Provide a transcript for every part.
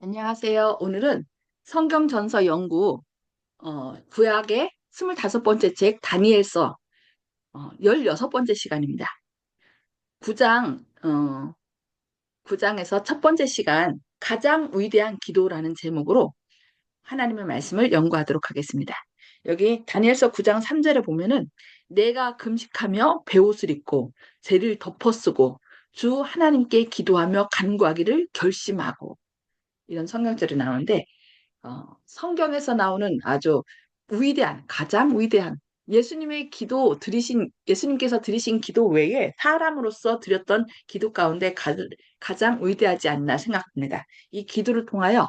안녕하세요. 오늘은 성경전서 연구 어, 구약의 25번째 책 다니엘서 어, 16번째 시간입니다. 9장 어, 9장에서 첫 번째 시간 가장 위대한 기도라는 제목으로 하나님의 말씀을 연구하도록 하겠습니다. 여기 다니엘서 9장 3절에 보면은 내가 금식하며 베옷을 입고 죄를 덮어쓰고 주 하나님께 기도하며 간구하기를 결심하고 이런 성경절이 나오는데 어, 성경에서 나오는 아주 위대한, 가장 위대한 예수님의 기도 드리신, 예수님께서 드리신 기도 외에 사람으로서 드렸던 기도 가운데 가, 가장 위대하지 않나 생각합니다. 이 기도를 통하여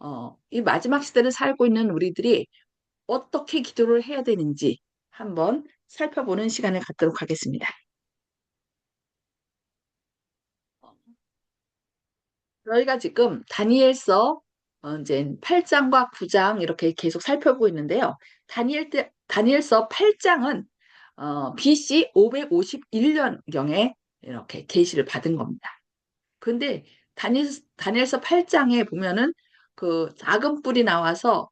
어, 이 마지막 시대를 살고 있는 우리들이 어떻게 기도를 해야 되는지 한번 살펴보는 시간을 갖도록 하겠습니다. 저희가 지금 다니엘서 어, 이제 8장과 9장 이렇게 계속 살펴보고 있는데요. 다니엘 때, 다니엘서 8장은 어, BC 551년경에 이렇게 계시를 받은 겁니다. 근데 다니엘, 다니엘서 8장에 보면은 그 작은 뿔이 나와서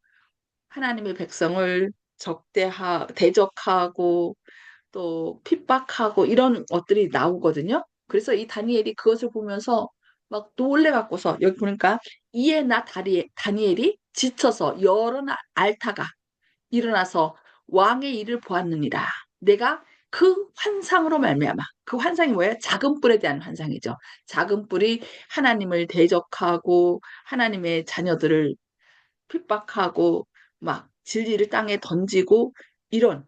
하나님의 백성을 적대하, 대적하고 또 핍박하고 이런 것들이 나오거든요. 그래서 이 다니엘이 그것을 보면서 막 놀래갖고서 여기 보니까 이에 나 다리, 다니엘이 지쳐서 여러 날 앓다가 일어나서 왕의 일을 보았느니라. 내가 그 환상으로 말미암아 그 환상이 뭐예요? 작은 뿔에 대한 환상이죠. 작은 뿔이 하나님을 대적하고 하나님의 자녀들을 핍박하고 막 진리를 땅에 던지고 이런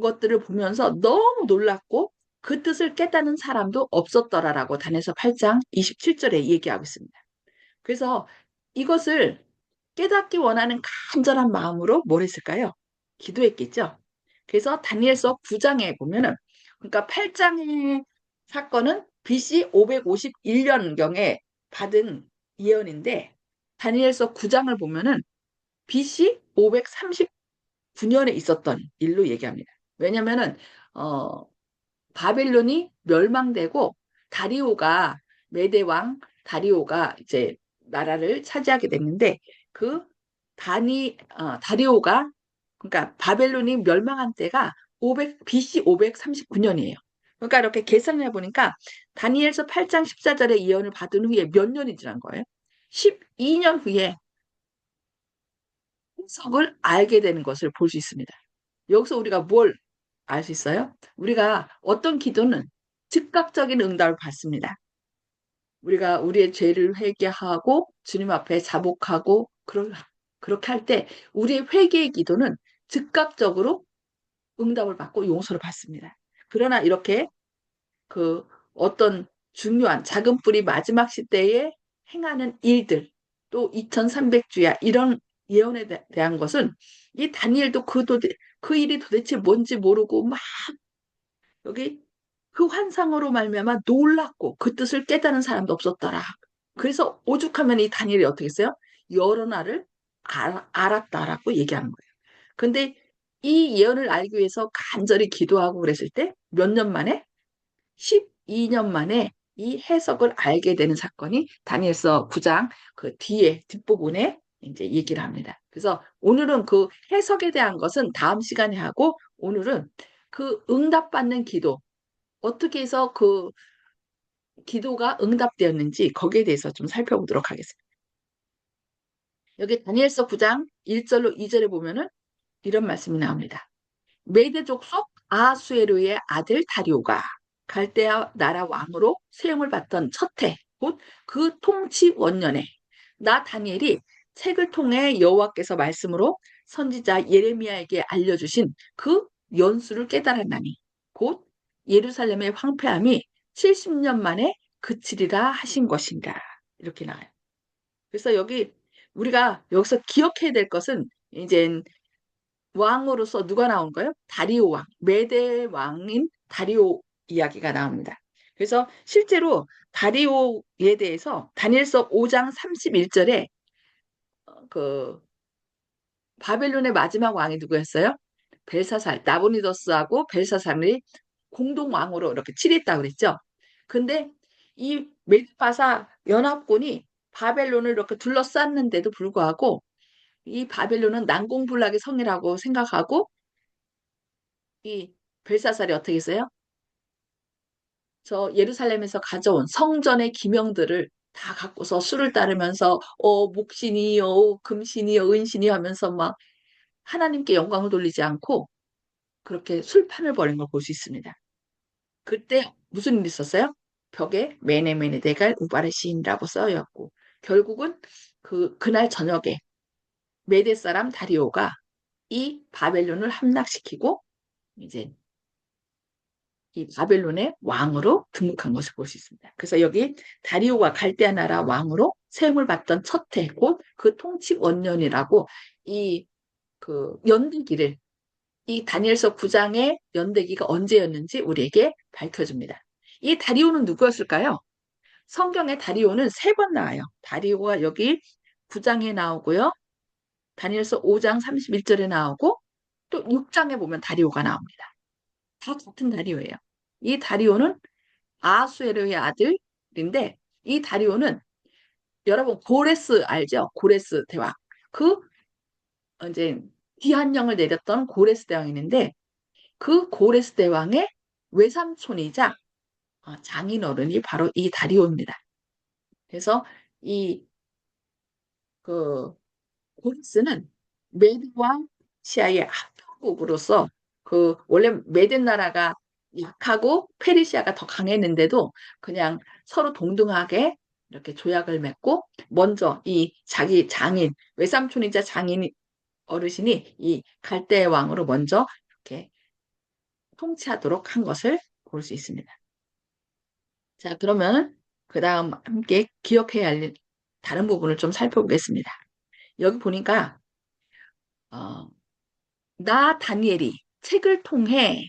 것들을 보면서 너무 놀랐고 그 뜻을 깨닫는 사람도 없었더라라고 단에서 8장 27절에 얘기하고 있습니다. 그래서 이것을 깨닫기 원하는 간절한 마음으로 뭘 했을까요? 기도했겠죠. 그래서 다니엘서 9장에 보면은 그러니까 8장의 사건은 BC 551년경에 받은 예언인데 다니엘서 9장을 보면은 BC 539년에 있었던 일로 얘기합니다. 왜냐면은 어 바벨론이 멸망되고 다리오가 메대왕 다리오가 이제 나라를 차지하게 됐는데 그 다니 어, 다리오가 그러니까 바벨론이 멸망한 때가 500 BC 539년이에요. 그러니까 이렇게 계산해 보니까 다니엘서 8장 14절의 예언을 받은 후에 몇 년이 지난 거예요? 12년 후에 해석을 알게 되는 것을 볼 수 있습니다. 여기서 우리가 뭘 알 수 있어요? 우리가 어떤 기도는 즉각적인 응답을 받습니다. 우리가 우리의 죄를 회개하고 주님 앞에 자복하고 그렇게 할 때 우리의 회개의 기도는 즉각적으로 응답을 받고 용서를 받습니다. 그러나 이렇게 그 어떤 중요한 작은 뿌리 마지막 시대에 행하는 일들 또 2300주야 이런 예언에 대한 것은 이 다니엘도 그, 도대, 그 일이 도대체 뭔지 모르고 막 여기 그 환상으로 말미암아 놀랐고 그 뜻을 깨닫는 사람도 없었더라. 그래서 오죽하면 이 다니엘이 어떻게 했어요? 여러 날을 알, 알았다라고 얘기하는 거예요. 근데 이 예언을 알기 위해서 간절히 기도하고 그랬을 때 몇 년 만에 12년 만에 이 해석을 알게 되는 사건이 다니엘서 9장 그 뒤에 뒷부분에 이제 얘기를 합니다. 그래서 오늘은 그 해석에 대한 것은 다음 시간에 하고 오늘은 그 응답받는 기도 어떻게 해서 그 기도가 응답되었는지 거기에 대해서 좀 살펴보도록 하겠습니다. 여기 다니엘서 9장 1절로 2절에 보면은 이런 말씀이 나옵니다. 메대족 속 아수에르의 아들 다리오가 갈대아 나라 왕으로 세움을 받던 첫해 곧 그 통치 원년에 나 다니엘이 책을 통해 여호와께서 말씀으로 선지자 예레미야에게 알려주신 그 연수를 깨달았나니 곧 예루살렘의 황폐함이 70년 만에 그치리라 하신 것인가 이렇게 나와요. 그래서 여기 우리가 여기서 기억해야 될 것은 이제 왕으로서 누가 나온 거예요? 다리오 왕, 메대 왕인 다리오 이야기가 나옵니다. 그래서 실제로 다리오에 대해서 다니엘서 5장 31절에 그 바벨론의 마지막 왕이 누구였어요? 벨사살, 나보니더스하고 벨사살이 공동 왕으로 이렇게 칠했다고 그랬죠. 근데 이 메드파사 연합군이 바벨론을 이렇게 둘러쌌는데도 불구하고 이 바벨론은 난공불락의 성이라고 생각하고 이 벨사살이 어떻게 했어요? 저 예루살렘에서 가져온 성전의 기명들을 다 갖고서 수를 따르면서 어 목신이요 금신이요 은신이 하면서 막 하나님께 영광을 돌리지 않고 그렇게 술판을 벌인 걸 볼 수 있습니다. 그때 무슨 일이 있었어요? 벽에 메네메네 대갈 우바르신이라고 써였고 결국은 그 그날 저녁에 메대 사람 다리오가 이 바벨론을 함락시키고 이제 이 바벨론의 왕으로 등극한 것을 볼 수 있습니다. 그래서 여기 다리오가 갈대아 나라 왕으로 세움을 받던 첫 해, 곧 그 통치 원년이라고 이 그 연대기를 이 다니엘서 9장의 연대기가 언제였는지 우리에게 밝혀줍니다. 이 다리오는 누구였을까요? 성경에 다리오는 세 번 나와요. 다리오가 여기 9장에 나오고요. 다니엘서 5장 31절에 나오고 또 6장에 보면 다리오가 나옵니다. 다 같은 다리오예요. 이 다리오는 아수에르의 아들인데 이 다리오는 여러분 고레스 알죠? 고레스 대왕. 그 이제 기한령을 내렸던 고레스 대왕이있는데 그 고레스 대왕의 외삼촌이자 어, 장인어른이 바로 이 다리오입니다. 그래서 이 그 고레스는 메드와 시아의 합병국으로서 그 원래 메덴 나라가 약하고 페르시아가 더 강했는데도 그냥 서로 동등하게 이렇게 조약을 맺고 먼저 이 자기 장인 외삼촌이자 장인 어르신이 이 갈대 왕으로 먼저 이렇게 통치하도록 한 것을 볼 수 있습니다. 자 그러면 그 다음 함께 기억해야 할 다른 부분을 좀 살펴보겠습니다. 여기 보니까 어, 나 다니엘이 책을 통해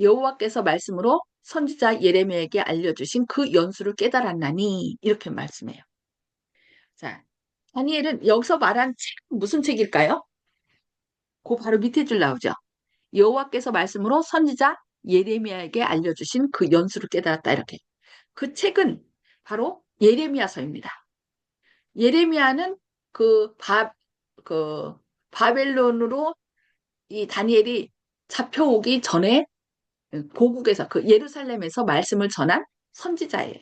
여호와께서 말씀으로 선지자 예레미야에게 알려주신 그 연수를 깨달았나니 이렇게 말씀해요. 자, 다니엘은 여기서 말한 책 무슨 책일까요? 그 바로 밑에 줄 나오죠. 여호와께서 말씀으로 선지자 예레미야에게 알려주신 그 연수를 깨달았다 이렇게. 그 책은 바로 예레미야서입니다. 예레미야는 그 바, 그 바벨론으로 이 다니엘이 잡혀오기 전에 고국에서 그 예루살렘에서 말씀을 전한 선지자예요.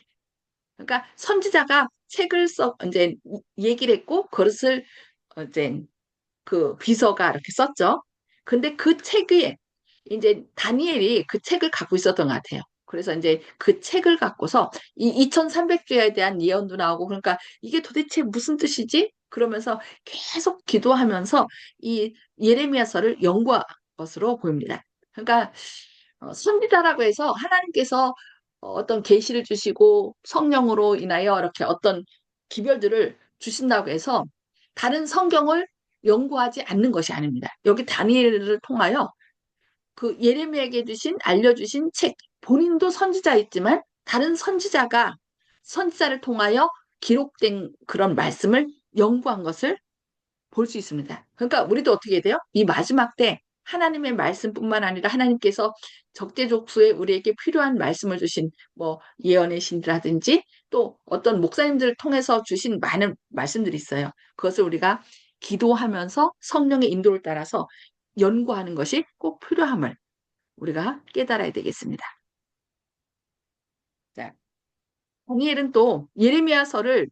그러니까 선지자가 책을 써 이제 얘기를 했고 그것을 이제 그 비서가 이렇게 썼죠. 근데 그 책에 이제 다니엘이 그 책을 갖고 있었던 것 같아요. 그래서 이제 그 책을 갖고서 이 2300주에 대한 예언도 나오고 그러니까 이게 도대체 무슨 뜻이지? 그러면서 계속 기도하면서 이 예레미야서를 연구한 것으로 보입니다. 그러니까 어, 선지자라고 해서 하나님께서 어떤 계시를 주시고 성령으로 인하여 이렇게 어떤 기별들을 주신다고 해서 다른 성경을 연구하지 않는 것이 아닙니다. 여기 다니엘을 통하여 그 예레미야에게 주신 알려주신 책 본인도 선지자였지만 다른 선지자가 선지자를 통하여 기록된 그런 말씀을 연구한 것을 볼 수 있습니다. 그러니까 우리도 어떻게 돼요? 이 마지막 때 하나님의 말씀뿐만 아니라 하나님께서 적재적소에 우리에게 필요한 말씀을 주신 뭐 예언의 신이라든지 또 어떤 목사님들을 통해서 주신 많은 말씀들이 있어요. 그것을 우리가 기도하면서 성령의 인도를 따라서 연구하는 것이 꼭 필요함을 우리가 깨달아야 되겠습니다. 자, 다니엘은 또 예레미야서를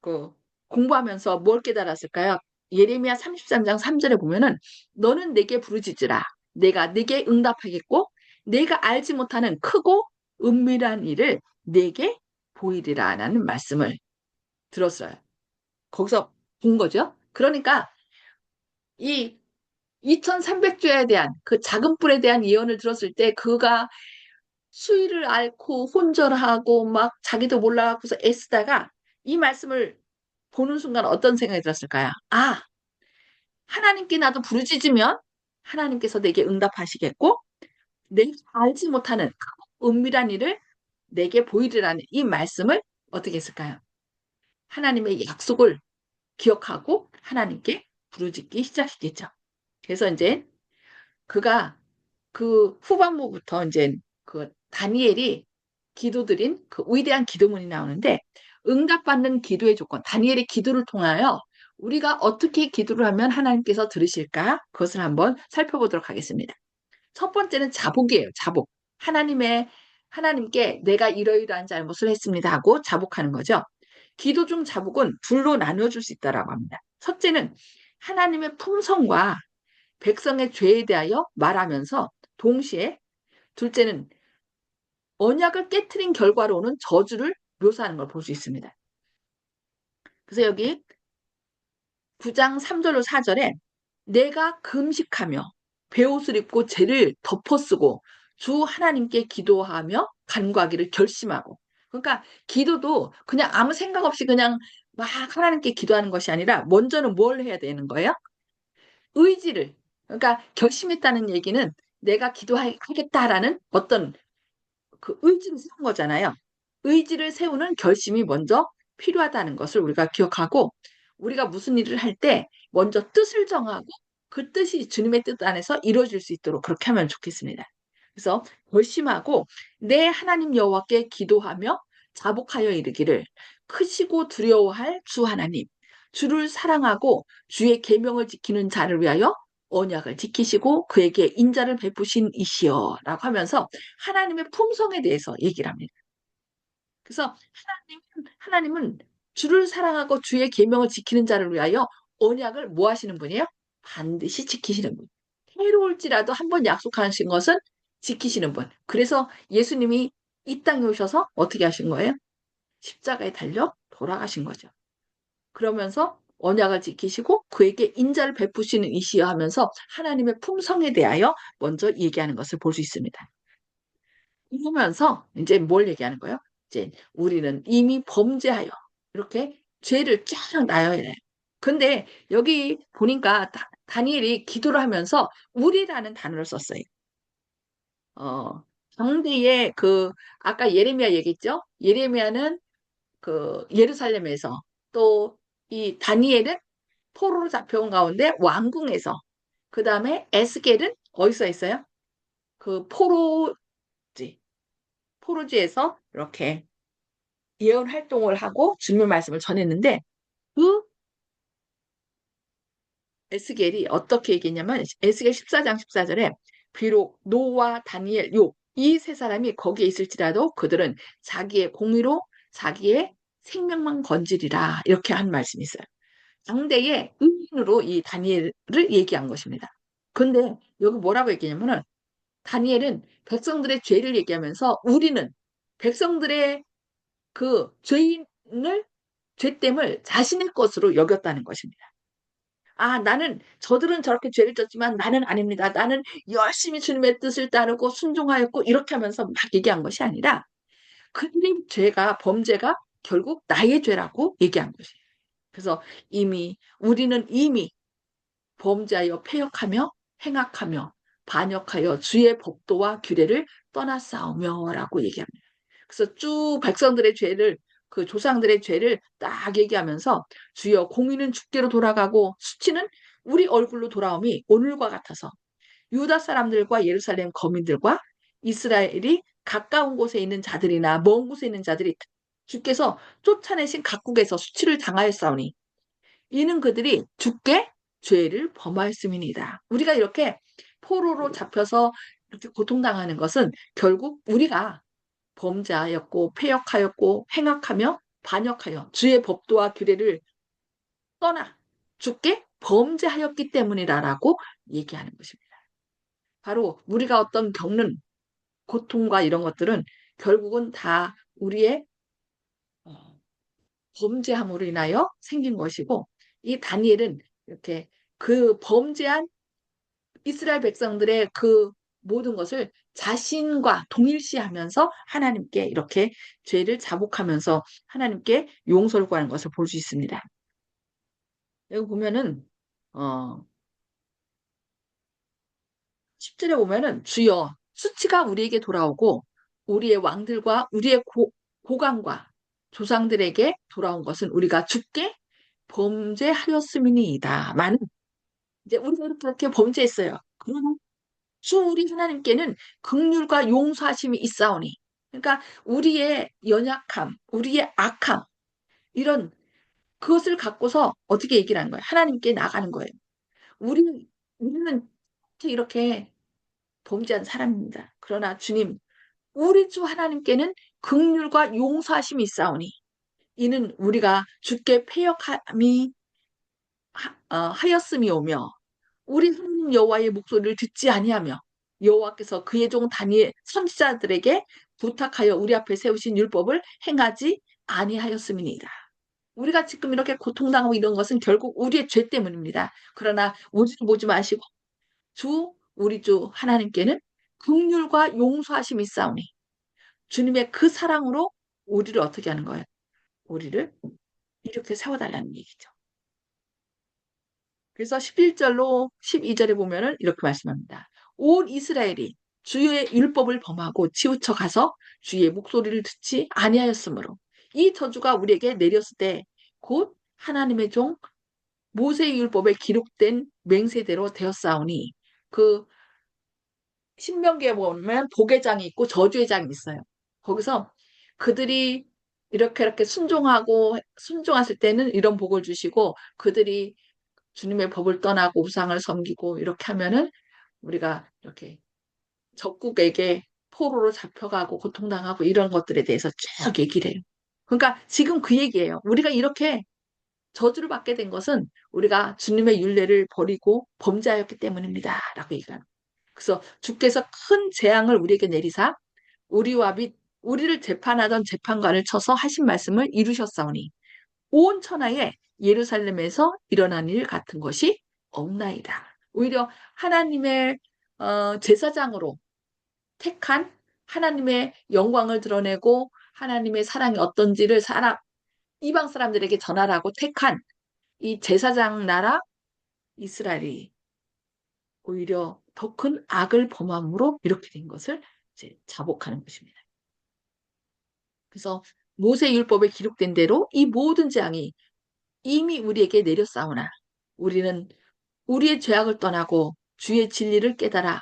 그 공부하면서 뭘 깨달았을까요? 예레미야 33장 3절에 보면은 너는 내게 부르짖으라 내가 내게 응답하겠고 내가 알지 못하는 크고 은밀한 일을 내게 보이리라 라는 말씀을 들었어요. 거기서 본 거죠. 그러니까 이 2300주에 대한 그 작은 뿔에 대한 예언을 들었을 때 그가 수위를 앓고 혼절하고 막 자기도 몰라갖고서 애쓰다가 이 말씀을 보는 순간 어떤 생각이 들었을까요? 아, 하나님께 나도 부르짖으면 하나님께서 내게 응답하시겠고 내가 알지 못하는 은밀한 일을 내게 보이리라는 이 말씀을 어떻게 했을까요? 하나님의 약속을 기억하고 하나님께 부르짖기 시작했겠죠. 그래서 이제 그가 그 후반부부터 이제 그 다니엘이 기도드린 그 위대한 기도문이 나오는데 응답받는 기도의 조건, 다니엘의 기도를 통하여 우리가 어떻게 기도를 하면 하나님께서 들으실까? 그것을 한번 살펴보도록 하겠습니다. 첫 번째는 자복이에요. 자복. 하나님의 하나님께 내가 이러이러한 잘못을 했습니다 하고 자복하는 거죠. 기도 중 자복은 둘로 나누어줄 수 있다라고 합니다. 첫째는 하나님의 품성과 백성의 죄에 대하여 말하면서 동시에 둘째는 언약을 깨뜨린 결과로 오는 저주를 묘사하는 걸 볼 수 있습니다. 그래서 여기 9장 3절로 4절에 내가 금식하며 베옷을 입고 죄를 덮어쓰고 주 하나님께 기도하며 간구하기를 결심하고 그러니까 기도도 그냥 아무 생각 없이 그냥 막 하나님께 기도하는 것이 아니라 먼저는 뭘 해야 되는 거예요? 의지를 그러니까 결심했다는 얘기는 내가 기도하겠다라는 어떤 그 의지를 세운 거잖아요. 의지를 세우는 결심이 먼저 필요하다는 것을 우리가 기억하고 우리가 무슨 일을 할 때 먼저 뜻을 정하고 그 뜻이 주님의 뜻 안에서 이루어질 수 있도록 그렇게 하면 좋겠습니다. 그래서 결심하고 내 하나님 여호와께 기도하며 자복하여 이르기를 크시고 두려워할 주 하나님 주를 사랑하고 주의 계명을 지키는 자를 위하여 언약을 지키시고 그에게 인자를 베푸신 이시여라고 하면서 하나님의 품성에 대해서 얘기를 합니다. 그래서 하나님 하나님은 주를 사랑하고 주의 계명을 지키는 자를 위하여 언약을 뭐 하시는 분이에요? 반드시 지키시는 분. 해로울지라도 한 번 약속하신 것은 지키시는 분. 그래서 예수님이 이 땅에 오셔서 어떻게 하신 거예요? 십자가에 달려 돌아가신 거죠. 그러면서 언약을 지키시고 그에게 인자를 베푸시는 이시여 하면서 하나님의 품성에 대하여 먼저 얘기하는 것을 볼 수 있습니다. 이러면서 이제 뭘 얘기하는 거예요? 이제 우리는 이미 범죄하여 이렇게 죄를 쫙 나열해. 요 근데 여기 보니까 다, 다니엘이 기도를 하면서 우리라는 단어를 썼어요. 어, 당대에 그 아까 예레미야 얘기했죠? 예레미야는 그 예루살렘에서 또 이 다니엘은 포로로 잡혀온 가운데 왕궁에서 그 다음에 에스겔은 어디서 있어요? 그 포로지 포로지에서 이렇게 예언 활동을 하고 주님 말씀을 전했는데 그 에스겔이 어떻게 얘기했냐면 에스겔 14장 14절에 비록 노와 다니엘 요 이 세 사람이 거기에 있을지라도 그들은 자기의 공의로 자기의 생명만 건지리라 이렇게 한 말씀이 있어요. 상대의 의인으로 이 다니엘을 얘기한 것입니다. 근데 여기 뭐라고 얘기냐면은 다니엘은 백성들의 죄를 얘기하면서 우리는 백성들의 그 죄인을 죄됨을 자신의 것으로 여겼다는 것입니다. 아, 나는 저들은 저렇게 죄를 졌지만 나는 아닙니다. 나는 열심히 주님의 뜻을 따르고 순종하였고 이렇게 하면서 막 얘기한 것이 아니라 그들의 죄가 범죄가 결국 나의 죄라고 얘기한 것이에요. 그래서 이미 우리는 이미 범죄하여 폐역하며 행악하며 반역하여 주의 법도와 규례를 떠나 싸우며라고 얘기합니다. 그래서 쭉 백성들의 죄를 그 조상들의 죄를 딱 얘기하면서 주여 공의는 주께로 돌아가고 수치는 우리 얼굴로 돌아옴이 오늘과 같아서 유다 사람들과 예루살렘 거민들과 이스라엘이 가까운 곳에 있는 자들이나 먼 곳에 있는 자들이 주께서 쫓아내신 각국에서 수치를 당하였사오니 이는 그들이 주께 죄를 범하였음이니이다. 우리가 이렇게 포로로 잡혀서 이렇게 고통당하는 것은 결국 우리가 범죄하였고 폐역하였고 행악하며 반역하여 주의 법도와 규례를 떠나 주께 범죄하였기 때문이라라고 얘기하는 것입니다. 바로 우리가 어떤 겪는 고통과 이런 것들은 결국은 다 우리의 어, 범죄함으로 인하여 생긴 것이고 이 다니엘은 이렇게 그 범죄한 이스라엘 백성들의 그 모든 것을 자신과 동일시하면서 하나님께 이렇게 죄를 자복하면서 하나님께 용서를 구하는 것을 볼 수 있습니다. 여기 보면은 어 10절에 보면은 주여 수치가 우리에게 돌아오고 우리의 왕들과 우리의 고, 고강과 조상들에게 돌아온 것은 우리가 죽게 범죄하였음이니이다. 만 이제 우리가 이렇게 범죄했어요. 그러나 주 우리 하나님께는 극률과 용서하심이 있사오니. 그러니까 우리의 연약함, 우리의 악함, 이런 그것을 갖고서 어떻게 얘기를 하는 거예요? 하나님께 나가는 거예요. 우리는 우리는 이렇게 범죄한 사람입니다. 그러나 주님, 우리 주 하나님께는 긍휼과 용서하심이 있사오니 이는 우리가 주께 패역함이 하, 어, 하였음이 오며 우리 여호와의 목소리를 듣지 아니하며 여호와께서 그의 종 다니엘 선지자들에게 부탁하여 우리 앞에 세우신 율법을 행하지 아니하였음이니이다. 우리가 지금 이렇게 고통당하고 이런 것은 결국 우리의 죄 때문입니다. 그러나 우주를 보지 마시고 주 우리 주 하나님께는 긍휼과 용서하심이 있사오니 주님의 그 사랑으로 우리를 어떻게 하는 거예요? 우리를 이렇게 세워달라는 얘기죠. 그래서 11절로 12절에 보면은 이렇게 말씀합니다. 온 이스라엘이 주의 율법을 범하고 치우쳐 가서 주의 목소리를 듣지 아니하였으므로 이 저주가 우리에게 내렸을 때 곧 하나님의 종 모세의 율법에 기록된 맹세대로 되었사오니 그 신명기에 보면 복의 장이 있고 저주의 장이 있어요. 거기서 그들이 이렇게 이렇게 순종하고 순종했을 때는 이런 복을 주시고 그들이 주님의 법을 떠나고 우상을 섬기고 이렇게 하면은 우리가 이렇게 적국에게 포로로 잡혀가고 고통당하고 이런 것들에 대해서 쭉 얘기를 해요. 그러니까 지금 그 얘기예요. 우리가 이렇게 저주를 받게 된 것은 우리가 주님의 윤례를 버리고 범죄하였기 때문입니다. 라고 얘기합니다. 그래서 주께서 큰 재앙을 우리에게 내리사 우리와 및 우리를 재판하던 재판관을 쳐서 하신 말씀을 이루셨사오니 온 천하에 예루살렘에서 일어난 일 같은 것이 없나이다. 오히려 하나님의 어, 제사장으로 택한 하나님의 영광을 드러내고 하나님의 사랑이 어떤지를 사람 이방 사람들에게 전하라고 택한 이 제사장 나라 이스라엘이 오히려 더 큰 악을 범함으로 이렇게 된 것을 이제 자복하는 것입니다. 그래서 모세 율법에 기록된 대로 이 모든 재앙이 이미 우리에게 내렸사오나 우리는 우리의 죄악을 떠나고 주의 진리를 깨달아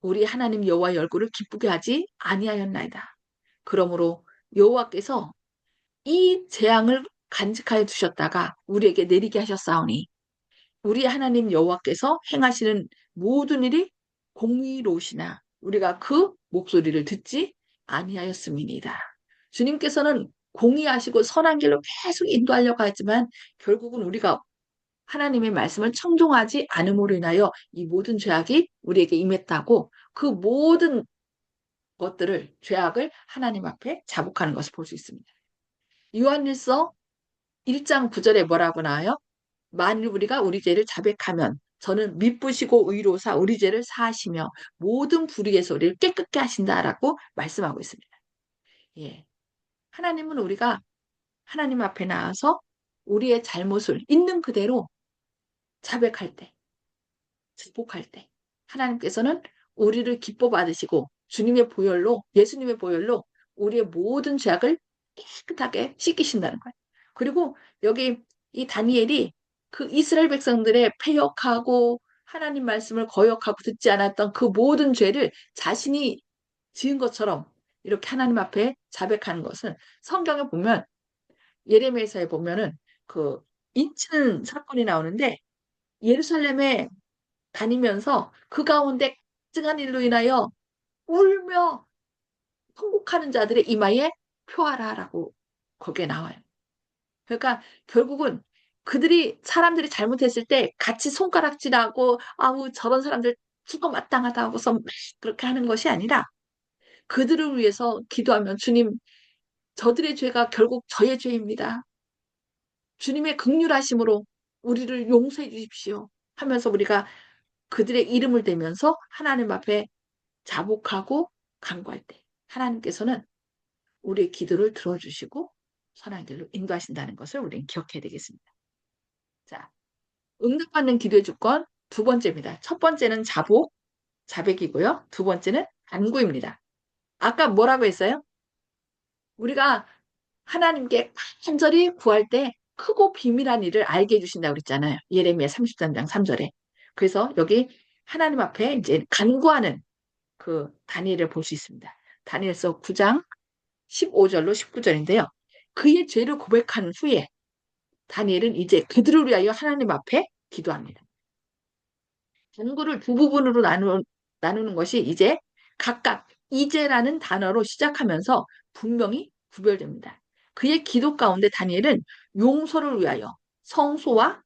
우리 하나님 여호와의 얼굴을 기쁘게 하지 아니하였나이다. 그러므로 여호와께서 이 재앙을 간직하여 두셨다가 우리에게 내리게 하셨사오니 우리 하나님 여호와께서 행하시는 모든 일이 공의로우시나 우리가 그 목소리를 듣지 아니하였음이니다. 주님께서는 공의하시고 선한 길로 계속 인도하려고 하지만 결국은 우리가 하나님의 말씀을 청종하지 않음으로 인하여 이 모든 죄악이 우리에게 임했다고 그 모든 것들을 죄악을 하나님 앞에 자복하는 것을 볼 수 있습니다. 요한일서 1장 9절에 뭐라고 나와요? 만일 우리가 우리 죄를 자백하면 저는 미쁘시고 의로사 우리 죄를 사하시며 모든 불의의 소리를 깨끗게 하신다라고 말씀하고 있습니다. 예. 하나님은 우리가 하나님 앞에 나와서 우리의 잘못을 있는 그대로 자백할 때, 극복할 때 하나님께서는 우리를 기뻐 받으시고 주님의 보혈로 예수님의 보혈로 우리의 모든 죄악을 깨끗하게 씻기신다는 거예요. 그리고 여기 이 다니엘이 그 이스라엘 백성들의 폐역하고 하나님 말씀을 거역하고 듣지 않았던 그 모든 죄를 자신이 지은 것처럼 이렇게 하나님 앞에 자백하는 것은 성경에 보면 예레미야서에 보면은 그 인치는 사건이 나오는데 예루살렘에 다니면서 그 가운데 증한 일로 인하여 울며 통곡하는 자들의 이마에 표하라라고 거기에 나와요. 그러니까 결국은 그들이 사람들이 잘못했을 때 같이 손가락질하고 아우 저런 사람들 죽어 마땅하다 고서 그렇게 하는 것이 아니라 그들을 위해서 기도하면 주님 저들의 죄가 결국 저의 죄입니다. 주님의 극률하심으로 우리를 용서해 주십시오. 하면서 우리가 그들의 이름을 대면서 하나님 앞에 자복하고 간구할 때 하나님께서는 우리의 기도를 들어주시고 선한 길로 인도하신다는 것을 우리는 기억해야 되겠습니다. 자, 응답받는 기도의 주권 두 번째입니다. 첫 번째는 자복, 자백이고요. 두 번째는 간구입니다. 아까 뭐라고 했어요? 우리가 하나님께 간절히 구할 때 크고 비밀한 일을 알게 해주신다고 그랬잖아요. 예레미야 33장 3절에. 그래서 여기 하나님 앞에 이제 간구하는 그 다니엘을 볼 수 있습니다. 다니엘서 9장 15절로 19절인데요. 그의 죄를 고백한 후에 다니엘은 이제 그들을 위하여 하나님 앞에 기도합니다. 간구를 두 부분으로 나누, 나누는 것이 이제 각각 이제라는 단어로 시작하면서 분명히 구별됩니다. 그의 기도 가운데 다니엘은 용서를 위하여 성소와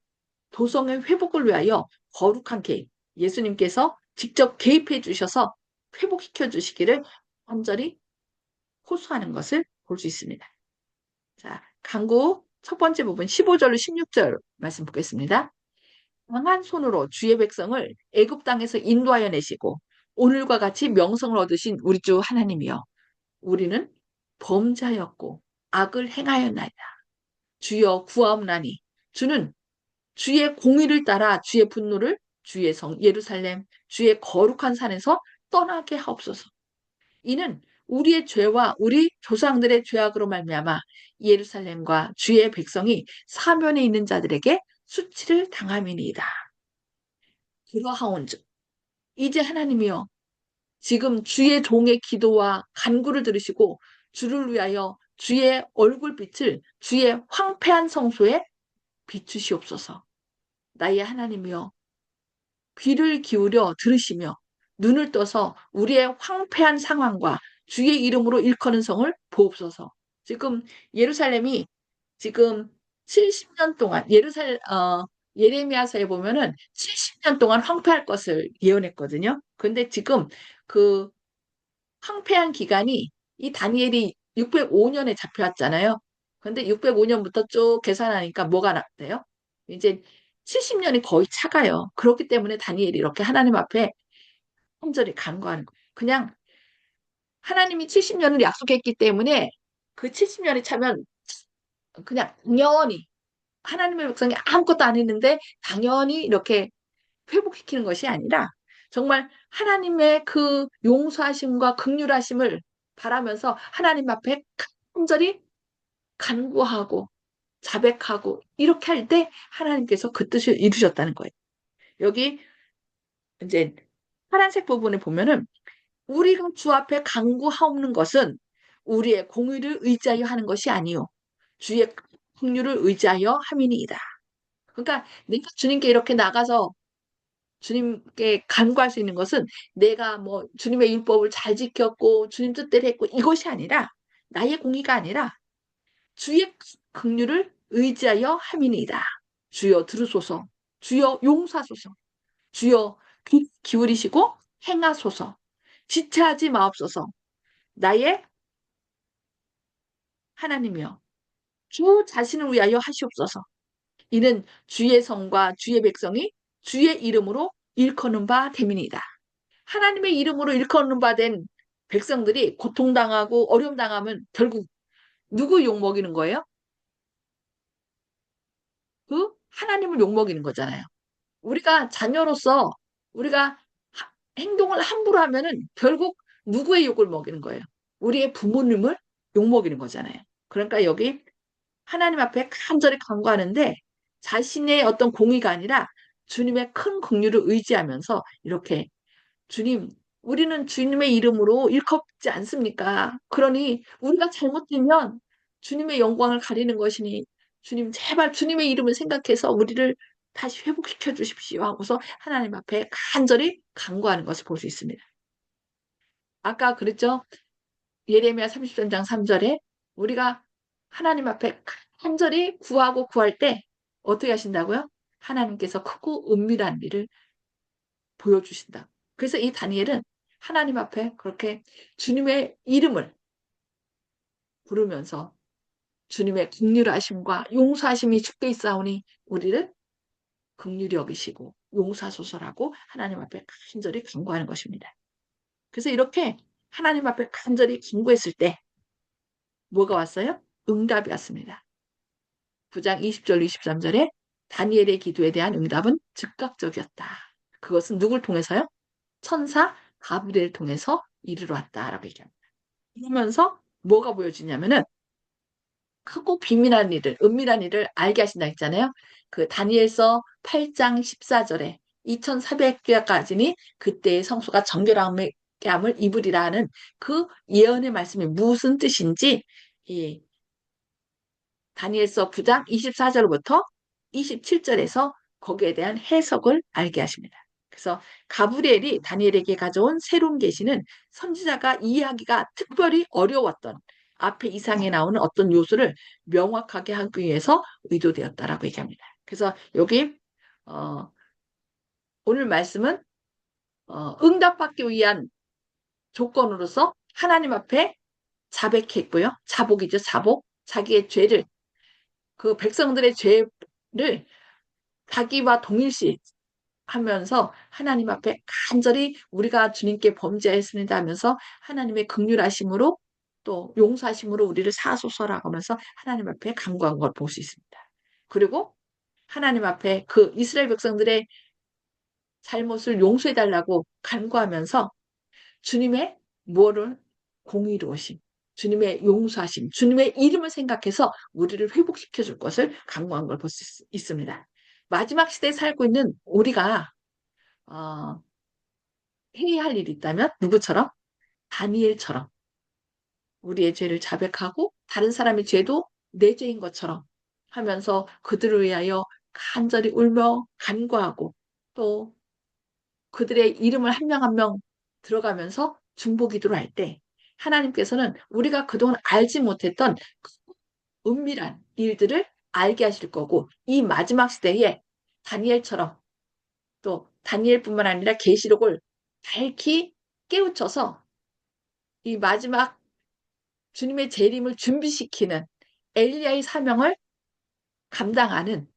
도성의 회복을 위하여 거룩한 개입, 예수님께서 직접 개입해 주셔서 회복시켜 주시기를 간절히 호소하는 것을 볼 수 있습니다. 자, 강구 첫 번째 부분 15절로 16절 말씀 보겠습니다. 강한 손으로 주의 백성을 애굽 땅에서 인도하여 내시고 오늘과 같이 명성을 얻으신 우리 주 하나님이여 우리는 범자였고 악을 행하였나이다. 주여 구하옵나니 주는 주의 공의를 따라 주의 분노를 주의 성 예루살렘 주의 거룩한 산에서 떠나게 하옵소서. 이는 우리의 죄와 우리 조상들의 죄악으로 말미암아 예루살렘과 주의 백성이 사면에 있는 자들에게 수치를 당함이니이다. 그러하온즉 이제 하나님이여 지금 주의 종의 기도와 간구를 들으시고 주를 위하여 주의 얼굴빛을 주의 황폐한 성소에 비추시옵소서. 나의 하나님이여 귀를 기울여 들으시며 눈을 떠서 우리의 황폐한 상황과 주의 이름으로 일컫는 성을 보옵소서. 지금 예루살렘이 지금 70년 동안 예루살 어, 예레미야서에 보면은 70년 동안 황폐할 것을 예언했거든요. 근데 지금 그 황폐한 기간이 이 다니엘이 605년에 잡혀왔잖아요. 근데 605년부터 쭉 계산하니까 뭐가 나돼요? 이제 70년이 거의 차가요. 그렇기 때문에 다니엘이 이렇게 하나님 앞에 간절히 간구하는 거예요. 그냥 하나님이 70년을 약속했기 때문에 그 70년이 차면 그냥 당연히 하나님의 백성이 아무것도 안 했는데 당연히 이렇게 회복시키는 것이 아니라 정말 하나님의 그 용서하심과 극률하심을 바라면서 하나님 앞에 간절히 간구하고 자백하고 이렇게 할 때 하나님께서 그 뜻을 이루셨다는 거예요. 여기 이제 파란색 부분에 보면은 우리가 주 앞에 간구하옵는 것은 우리의 공의를 의지하여 하는 것이 아니요 주의 긍휼을 의지하여 함이니이다. 그러니까 내가 주님께 이렇게 나가서 주님께 간구할 수 있는 것은 내가 뭐 주님의 율법을 잘 지켰고 주님 뜻대로 했고 이것이 아니라 나의 공의가 아니라 주의 긍휼을 의지하여 함이니이다. 주여 들으소서. 주여 용사소서. 주여 귀 기울이시고 행하소서. 지체하지 마옵소서. 나의 하나님이여 주 자신을 위하여 하시옵소서. 이는 주의 성과 주의 백성이 주의 이름으로 일컫는 바 됨이니이다. 하나님의 이름으로 일컫는 바 된 백성들이 고통당하고 어려움 당하면 결국 누구 욕 먹이는 거예요? 그 하나님을 욕 먹이는 거잖아요. 우리가 자녀로서 우리가 하, 행동을 함부로 하면은 결국 누구의 욕을 먹이는 거예요? 우리의 부모님을 욕 먹이는 거잖아요. 그러니까 여기 하나님 앞에 간절히 간구하는데 자신의 어떤 공의가 아니라 주님의 큰 긍휼을 의지하면서 이렇게 주님 우리는 주님의 이름으로 일컫지 않습니까? 그러니 우리가 잘못되면 주님의 영광을 가리는 것이니 주님 제발 주님의 이름을 생각해서 우리를 다시 회복시켜 주십시오 하고서 하나님 앞에 간절히 간구하는 것을 볼 수 있습니다. 아까 그랬죠? 예레미야 33장 3절에 우리가 하나님 앞에 간절히 구하고 구할 때 어떻게 하신다고요? 하나님께서 크고 은밀한 일을 보여주신다. 그래서 이 다니엘은 하나님 앞에 그렇게 주님의 이름을 부르면서 주님의 국률하심과 용서하심이 죽게 있사오니 우리를 극률이 여기시고 용사소설하고 하나님 앞에 간절히 간구하는 것입니다. 그래서 이렇게 하나님 앞에 간절히 간구했을 때 뭐가 왔어요? 응답이 왔습니다. 9장 20절 23절에 다니엘의 기도에 대한 응답은 즉각적이었다. 그것은 누굴 통해서요? 천사 가브리엘을 통해서 이르러 왔다라고 얘기합니다. 그러면서 뭐가 보여지냐면은 크고 비밀한 일을 은밀한 일을 알게 하신다 했잖아요. 그 다니엘서 8장 14절에 2400개까지니 그때의 성소가 정결함을 입으리라는 그 예언의 말씀이 무슨 뜻인지 이 다니엘서 9장 24절부터 27절에서 거기에 대한 해석을 알게 하십니다. 그래서 가브리엘이 다니엘에게 가져온 새로운 계시는 선지자가 이해하기가 특별히 어려웠던 앞에 이상에 나오는 어떤 요소를 명확하게 하기 위해서 의도되었다라고 얘기합니다. 그래서 여기 어, 오늘 말씀은 어, 응답받기 위한 조건으로서 하나님 앞에 자백했고요. 자복이죠. 자복. 자기의 죄를 그 백성들의 죄를 자기와 동일시 하면서 하나님 앞에 간절히 우리가 주님께 범죄했습니다 하면서 하나님의 극률하심으로 또 용서하심으로 우리를 사소서라고 하면서 하나님 앞에 간구한 걸 볼 수 있습니다. 그리고 하나님 앞에 그 이스라엘 백성들의 잘못을 용서해달라고 간구하면서 주님의 뭐를 공의로우심, 주님의 용서하심, 주님의 이름을 생각해서 우리를 회복시켜 줄 것을 강구한 걸 볼 수 있습니다. 마지막 시대에 살고 있는 우리가 어, 해야 할 일이 있다면 누구처럼? 다니엘처럼 우리의 죄를 자백하고 다른 사람의 죄도 내 죄인 것처럼 하면서 그들을 위하여 간절히 울며 간구하고 또 그들의 이름을 한 명 한명 들어가면서 중보기도를 할 때 하나님께서는 우리가 그동안 알지 못했던 그 은밀한 일들을 알게 하실 거고 이 마지막 시대에 다니엘처럼 또 다니엘뿐만 아니라 계시록을 밝히 깨우쳐서 이 마지막 주님의 재림을 준비시키는 엘리야의 사명을 감당하는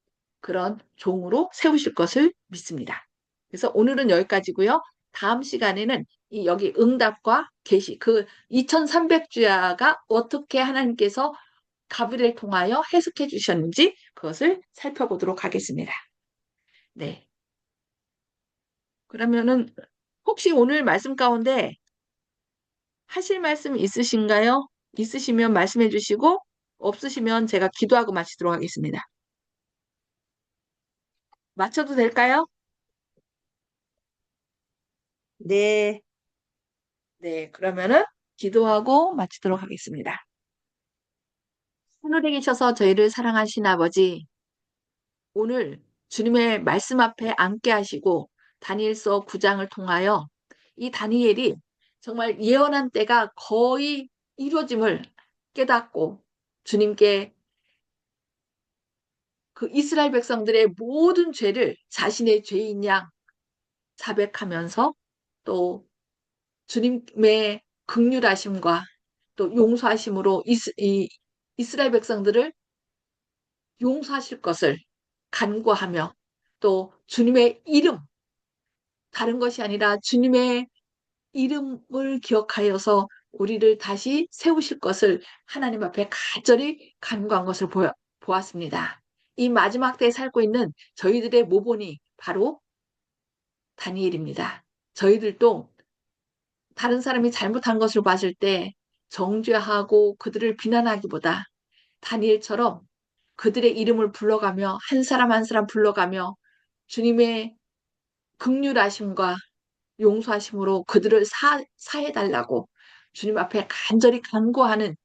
그런 종으로 세우실 것을 믿습니다. 그래서 오늘은 여기까지고요. 다음 시간에는 이 여기 응답과 계시 그 2300주야가 어떻게 하나님께서 가브리엘 통하여 해석해 주셨는지 그것을 살펴보도록 하겠습니다. 네. 그러면은 혹시 오늘 말씀 가운데 하실 말씀 있으신가요? 있으시면 말씀해 주시고 없으시면 제가 기도하고 마치도록 하겠습니다. 마쳐도 될까요? 네. 네, 그러면은 기도하고 마치도록 하겠습니다. 하늘에 계셔서 저희를 사랑하신 아버지, 오늘 주님의 말씀 앞에 앉게 하시고 다니엘서 9장을 통하여 이 다니엘이 정말 예언한 때가 거의 이루어짐을 깨닫고 주님께 그 이스라엘 백성들의 모든 죄를 자신의 죄인 양 자백하면서 또 주님의 극률하심과 또 용서하심으로 이스, 이, 이스라엘 백성들을 용서하실 것을 간구하며 또 주님의 이름 다른 것이 아니라 주님의 이름을 기억하여서 우리를 다시 세우실 것을 하나님 앞에 간절히 간구한 것을 보여, 보았습니다. 이 마지막 때에 살고 있는 저희들의 모본이 바로 다니엘입니다. 저희들도 다른 사람이 잘못한 것을 봤을 때 정죄하고 그들을 비난하기보다 다니엘처럼 그들의 이름을 불러가며 한 사람 한 사람 불러가며 주님의 극률하심과 용서하심으로 그들을 사, 사해달라고 주님 앞에 간절히 간구하는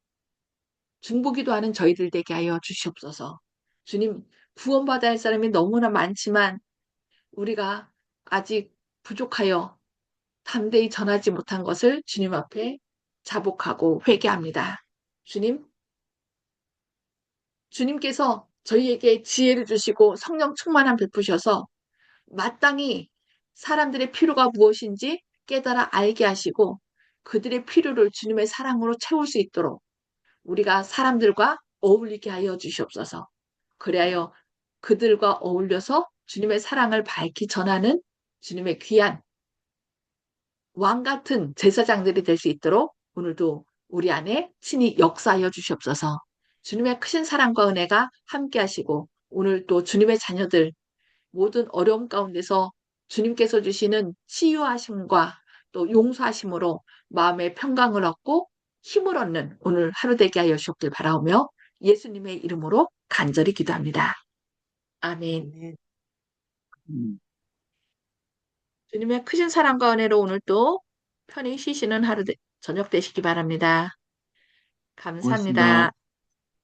중보기도 하는 저희들 되게 하여 주시옵소서. 주님 구원받아야 할 사람이 너무나 많지만 우리가 아직 부족하여 담대히 전하지 못한 것을 주님 앞에 자복하고 회개합니다. 주님, 주님께서 저희에게 지혜를 주시고 성령 충만함 베푸셔서 마땅히 사람들의 필요가 무엇인지 깨달아 알게 하시고 그들의 필요를 주님의 사랑으로 채울 수 있도록 우리가 사람들과 어울리게 하여 주시옵소서. 그래야 그들과 어울려서 주님의 사랑을 밝히 전하는 주님의 귀한 왕 같은 제사장들이 될 수 있도록 오늘도 우리 안에 친히 역사하여 주시옵소서. 주님의 크신 사랑과 은혜가 함께 하시고 오늘 또 주님의 자녀들 모든 어려움 가운데서 주님께서 주시는 치유하심과 또 용서하심으로 마음의 평강을 얻고 힘을 얻는 오늘 하루 되게 하여 주옵길 바라오며 예수님의 이름으로 간절히 기도합니다. 아멘. 네. 음. 주님의 크신 사랑과 은혜로 오늘 또 편히 쉬시는 하루 되, 저녁 되시기 바랍니다. 감사합니다. 고맙습니다.